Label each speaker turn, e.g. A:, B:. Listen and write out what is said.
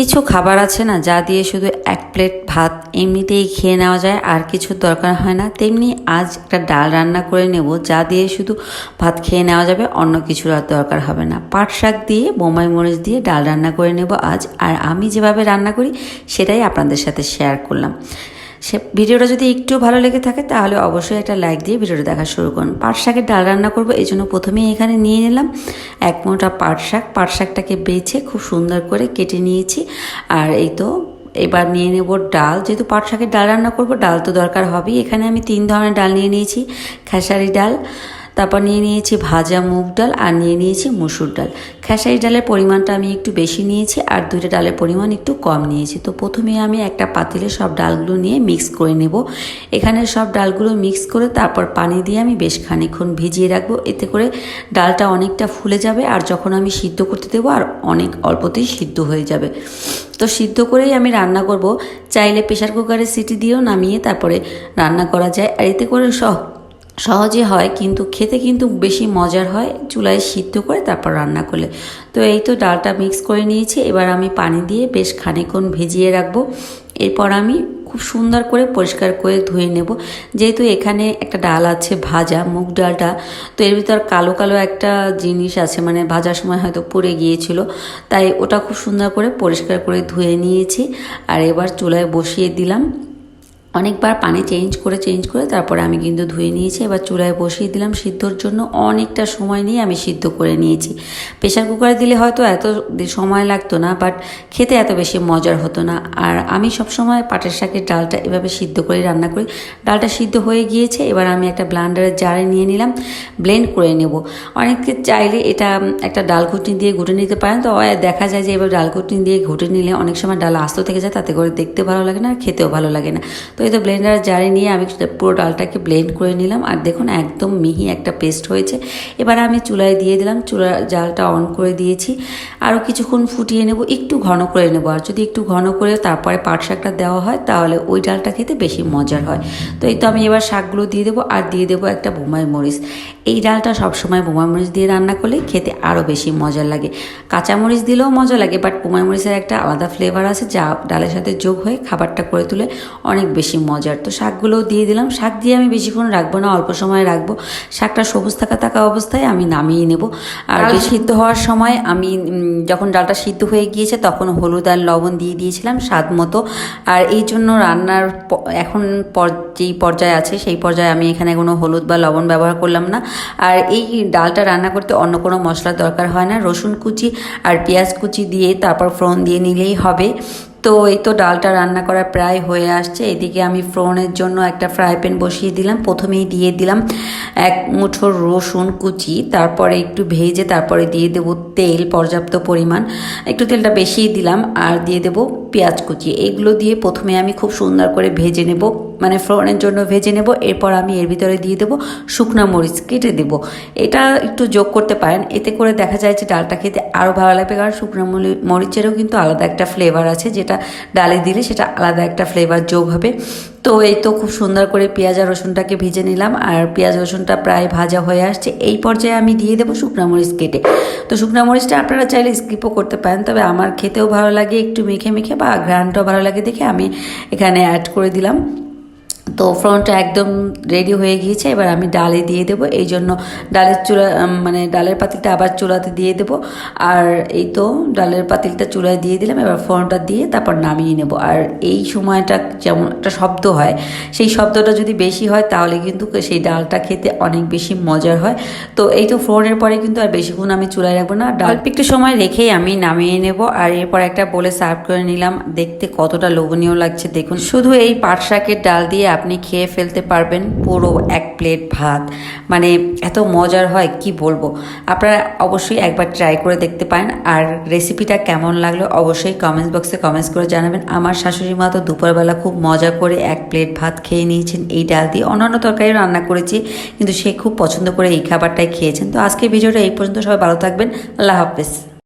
A: কিছু খাবার আছে না, যা দিয়ে শুধু এক প্লেট ভাত এমনিতেই খেয়ে নেওয়া যায়, আর কিছু দরকার হয় না। তেমনি আজ একটা ডাল রান্না করে নেব, যা দিয়ে শুধু ভাত খেয়ে নেওয়া যাবে, অন্য কিছুর আর দরকার হবে না। পাট শাক দিয়ে, বোমাই মরিচ দিয়ে ডাল রান্না করে নেব আজ, আর আমি যেভাবে রান্না করি, সেটাই আপনাদের সাথে শেয়ার করলাম। সে ভিডিওটা যদি একটু ভালো লেগে থাকে, তাহলে অবশ্যই একটা লাইক দিয়ে ভিডিওটা দেখা শুরু করুন। পাট শাকের ডাল রান্না করব, এই জন্য প্রথমেই এখানে নিয়ে নিলাম এক মোটা পাট শাক। পাট শাকটাকে বেছে খুব সুন্দর করে কেটে নিয়েছি। আর এই তো এবার নিয়ে নেব ডাল। যেহেতু পাট শাকের ডাল রান্না করব, ডাল তো দরকার হবেই। এখানে আমি তিন ধরনের ডাল নিয়ে নিয়েছি, খেসারি ডাল তারপর নিয়ে নিয়েছি ভাজা মুগ ডাল আর নিয়ে নিয়েছি মুসুর ডাল। খেসারি ডালের পরিমাণটা আমি একটু বেশি নিয়েছি আর দুইটা ডালের পরিমাণ একটু কম নিয়েছি। তো প্রথমে আমি একটা পাতিলে সব ডালগুলো নিয়ে মিক্স করে নেব। এখানে সব ডালগুলো মিক্স করে তারপর পানি দিয়ে আমি বেশ খানিক্ষণ ভিজিয়ে রাখব। এতে করে ডালটা অনেকটা ফুলে যাবে আর যখন আমি সিদ্ধ করতে দেবো আর অনেক অল্পতেই সিদ্ধ হয়ে যাবে। তো সিদ্ধ করেই আমি রান্না করব। চাইলে প্রেশার কুকারে সিটি দিয়েও নামিয়ে তারপরে রান্না করা যায়। আর এতে করে সহ সহজে হয়, কিন্তু খেতে কিন্তু বেশি মজার হয়। চুলায় সিদ্ধ করে তারপর রান্না করলে। তো এই তো ডালটা মিক্স করে নিয়েছি। এবার আমি পানি দিয়ে বেশ খানিক্ষণ ভিজিয়ে রাখব। এরপর আমি খুব সুন্দর করে পরিষ্কার করে ধুয়ে নেব। যেহেতু এখানে একটা ডাল আছে ভাজা, মুগ ডালটা, তো এর ভিতর কালো কালো একটা জিনিস আছে মানে ভাজার সময় হয়তো পড়ে গিয়েছিল। তাই ওটা খুব সুন্দর করে পরিষ্কার করে ধুয়ে নিয়েছি। আর এবার চুলায় বসিয়ে দিলাম। অনেকবার পানি চেঞ্জ করে চেঞ্জ করে তারপরে আমি কিন্তু ধুয়ে নিয়েছি। এবার চুলায় বসিয়ে দিলাম সিদ্ধর জন্য অনেকটা সময় নিয়ে আমি সিদ্ধ করে নিয়েছি। প্রেশার কুকারে দিলে হয়তো এত সময় লাগতো না বাট খেতে এত বেশি মজার হতো না। আর আমি সবসময় পাটের শাকের ডালটা এভাবে সিদ্ধ করে রান্না করি। ডালটা সিদ্ধ হয়ে গিয়েছে, এবার আমি একটা ব্লান্ডারের জারে নিয়ে নিলাম ব্লেন্ড করে নেব। অনেকে চাইলে এটা একটা ডাল ঘুটনি দিয়ে ঘুটে নিতে পারেন। তো দেখা যায় যে এবার ডাল ঘুটনি দিয়ে ঘুটে নিলে অনেক সময় ডাল আস্ত থেকে যায়, তাতে করে দেখতে ভালো লাগে না আর খেতেও ভালো লাগে না। তো এই তো ব্লেন্ডার জারে নিয়ে আমি পুরো ডালটাকে ব্লেন্ড করে নিলাম। আর দেখুন, একদম মিহি একটা পেস্ট হয়েছে। এবার আমি চুলায় দিয়ে দিলাম। চুলার জালটা অন করে দিয়েছি। আরও কিছুক্ষণ ফুটিয়ে নেব। একটু ঘন করে নেব। আর যদি একটু ঘন করে তারপরে পাট শাকটা দেওয়া হয়, তাহলে ওই ডালটা খেতে বেশি মজার হয়। তো এই তো আমি এবার শাকগুলো দিয়ে দেবো। আর দিয়ে দেবো একটা বোমাই মরিচ। এই ডালটা সবসময় বোমাই মরিচ দিয়ে রান্না করলে খেতে আরও বেশি মজার লাগে। কাঁচা মরিচ দিলেও মজা লাগে বাট বোমাই মরিচের একটা আলাদা ফ্লেভার আছে, যা ডালের সাথে যোগ হয়ে খাবারটা করে তুলে অনেক বেশি মজার। তো শাকগুলোও দিয়ে দিলাম। শাক দিয়ে আমি বেশিক্ষণ রাখব না অল্প সময় রাখব। শাকটা সবুজ থাকা থাকা অবস্থায় আমি নামিয়ে নেব। আর সিদ্ধ হওয়ার সময় আমি যখন ডালটা সিদ্ধ হয়ে গিয়েছে তখন হলুদ আর লবণ দিয়ে দিয়েছিলাম স্বাদ মতো। আর এই জন্য রান্নার এখন পর যেই পর্যায়ে আছে সেই পর্যায়ে আমি এখানে কোনো হলুদ বা লবণ ব্যবহার করলাম না। আর এই ডালটা রান্না করতে অন্য কোনো মশলার দরকার হয় না। রসুন কুচি আর পেঁয়াজ কুচি দিয়ে তারপর ফোড়ন দিয়ে নিলেই হবে। তো এই তো ডালটা রান্না করা প্রায় হয়ে আসছে। এদিকে আমি ফ্রনের জন্য একটা ফ্রাই প্যান বসিয়ে দিলাম। প্রথমেই দিয়ে দিলাম এক মুঠো রসুন কুচি, তারপরে একটু ভেজে তারপরে দিয়ে দেব তেল পর্যাপ্ত পরিমাণ। একটু তেলটা বেশিই দিলাম আর দিয়ে দেব পেঁয়াজ কুচি, এগুলো দিয়ে প্রথমে আমি খুব সুন্দর করে ভেজে নেব মানে ফ্রনের জন্য ভেজে নেব, এরপর আমি এর ভিতরে দিয়ে দেবো শুকনো মরিচ কেটে দেবো। এটা একটু যোগ করতে পারেন, এতে করে দেখা যায় যে ডালটা খেতে আরও ভালো লাগবে, কারণ শুকনো মরিচেরও কিন্তু আলাদা একটা ফ্লেভার আছে, যেটা ডালে দিলে সেটা আলাদা একটা ফ্লেভার যোগ হবে। তো এই তো খুব সুন্দর করে পেঁয়াজ আর রসুনটাকে ভেজে নিলাম, আর পেঁয়াজ রসুনটা প্রায় ভাজা হয়ে আসছে, এই পর্যায়ে আমি দিয়ে দেবো শুকনো মরিচ কেটে। তো শুকনো মরিচটা আপনারা চাইলে স্কিপও করতে পারেন। তবে আমার খেতেও ভালো লাগে, একটু মেখে মেখে বা ঘ্রানটাও ভালো লাগে দেখে আমি এখানে অ্যাড করে দিলাম। তো ফ্রন্টটা একদম রেডি হয়ে গিয়েছে, এবার আমি ডালে দিয়ে দেবো। এই জন্য ডালের চুলা মানে ডালের পাতিলটা আবার চুলাতে দিয়ে দেবো। আর এই তো ডালের পাতিলটা চুলায় দিয়ে দিলাম, এবার ফোড়নটা দিয়ে তারপর নামিয়ে নেব। আর এই সময়টা যেমন একটা শব্দ হয়, সেই শব্দটা যদি বেশি হয়, তাহলে কিন্তু সেই ডালটা খেতে অনেক বেশি মজার হয়। তো এই তো ফোড়নের পরে কিন্তু আর বেশিক্ষণ আমি চুলায় রাখব না। ডাল একটু সময় রেখেই আমি নামিয়ে নেব। আর এরপর একটা বলে সার্ভ করে নিলাম। দেখতে কতটা লোভনীয় লাগছে, দেখুন। শুধু এই পাট শাকের ডাল দিয়ে আপনি খেয়ে ফেলতে পারবেন পুরো এক প্লেট ভাত। মানে এত মজার হয়, কি বলব? আপনারা অবশ্যই একবার ট্রাই করে দেখতে পারেন। আর রেসিপিটা কেমন লাগল অবশ্যই কমেন্টস বক্সে কমেন্টস করে জানাবেন। আমার শাশুড়ি মা তো দুপুরবেলা খুব মজা করে এক প্লেট ভাত খেয়ে নিয়েছেন। এই ডাল দিয়ে অন্যান্য তরকারি রান্না করেছি, কিন্তু সে খুব পছন্দ করে এই খাবারটাই খেয়েছেন। তো আজকে ভিডিওটা এই পর্যন্ত। সবাই ভালো থাকবেন। আল্লাহ হাফেজ।